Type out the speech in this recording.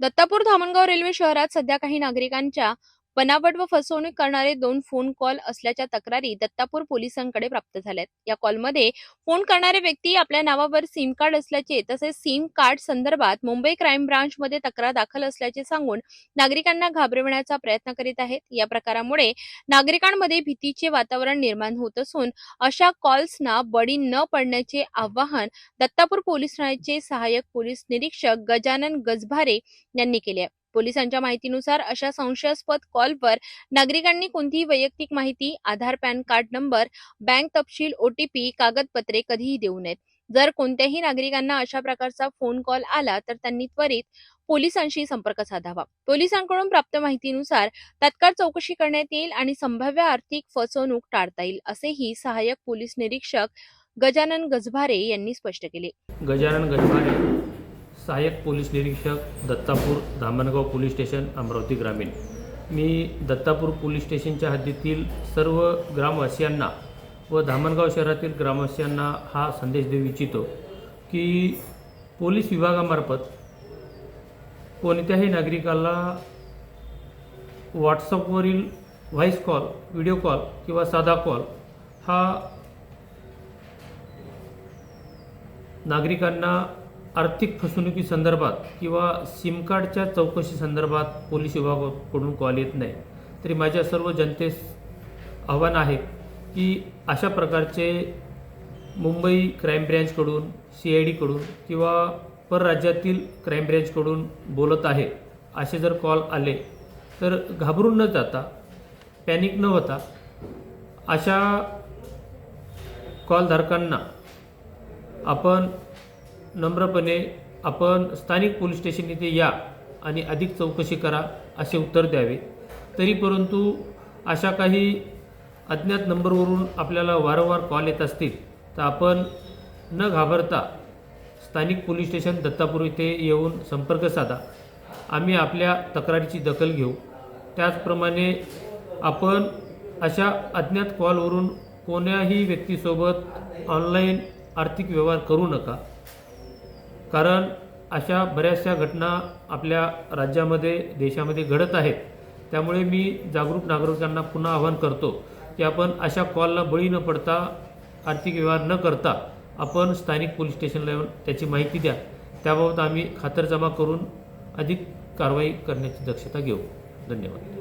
Dattapur Dhamangaon railway शहरात सध्या काही नागरिकांच्या बनावट व फसवणूक करणारे दोन फोन कॉल असल्याच्या तक्रारी दत्तापूर पोलिसांकडे प्राप्त झाल्यात. या कॉलमध्ये फोन करणारे व्यक्ती आपल्या नावावर सिम कार्ड असल्याचे तसेच सिम कार्ड संदर्भात मुंबई क्राईम ब्रांचमध्ये तक्रार दाखल असल्याचे सांगून नागरिकांना घाबरविण्याचा प्रयत्न करीत आहेत. या प्रकारामुळे नागरिकांमध्ये भीतीचे वातावरण निर्माण होत असून अशा कॉल्सना बळी न पडण्याचे आवाहन दत्तापूर पोलीस ठाण्याचे सहाय्यक पोलीस निरीक्षक गजानन गजभारे यांनी केले आहे. पोलिसांच्या माहितीनुसार अशा संशयास्पद कॉलवर नागरिकांनी कोणतीही वैयक्तिक माहिती Aadhaar PAN card number bank तपशील ओटीपी कागदपत्रे कधीही देऊ नयेत. जर कोणत्याही नागरिकांना अशा प्रकारचा फोन कॉल आला तर त्यांनी त्वरित पोलिसांशी संपर्क साधावा. पोलिसांकडून प्राप्त माहितीनुसार तात्काळ चौकशी करण्यात येईल आणि संभाव्य आर्थिक फसवणूक टाळता येईल असेही सहाय्यक पोलीस निरीक्षक गजानन गजभारे यांनी स्पष्ट केले. गजानन गजभारे सहाय्यक पोलीस निरीक्षक दत्तापूर धामणगाव पोलीस स्टेशन अमरावती ग्रामीण. मी दत्तापूर पोलीस स्टेशनच्या हद्दीतील सर्व ग्रामवासियांना व धामणगाव शहरातील ग्रामवासियांना हा संदेश देऊ इच्छितो की पोलीस विभागामार्फत कोणत्याही नागरिकाला व्हॉट्सअपवरील व्हॉईस कॉल व्हिडिओ कॉल किंवा साधा कॉल हा नागरिकांना आर्थिक फसवणुकीसंदर्भात किंवा सिम कार्डच्या चौकशी संदर्भात पोलीस विभागाकडून कॉल येत नाही. तरी माझ्या सर्व जनतेस आव्हान आहे की अशा प्रकारचे मुंबई क्राईम ब्रँचकडून सी आय डीकडून किंवा परराज्यातील क्राईम ब्रँचकडून बोलत आहे असे जर कॉल आले तर घाबरून न जाता पॅनिक न होता अशा कॉलधारकांना आपण नम्रपणे आपण स्थानिक पोलीस स्टेशन इथे या आणि अधिक चौकशी करा असे उत्तर द्यावे. तरी परंतु अशा काही अज्ञात नंबरवरून आपल्याला वारंवार कॉल येत असतील तर आपण न घाबरता स्थानिक पोलीस स्टेशन दत्तापूर इथे येऊन संपर्क साधा. आम्ही आपल्या तक्रारीची दखल घेऊ. त्याचप्रमाणे आपण अशा अज्ञात कॉलवरून कोण्याही व्यक्तीसोबत ऑनलाईन आर्थिक व्यवहार करू नका. कारण अशा बऱ्याचशा घटना आपल्या राज्यामध्ये देशामध्ये घडत आहेत. त्यामुळे मी जागरूक नागरिकांना पुन्हा आवाहन करतो की आपण अशा कॉलला बळी न पडता आर्थिक व्यवहार न करता आपण स्थानिक पोलीस स्टेशनला येऊन त्याची माहिती द्या. त्याबाबत आम्ही खातरजमा करून अधिक कारवाई करण्याची दक्षता घेऊ. धन्यवाद.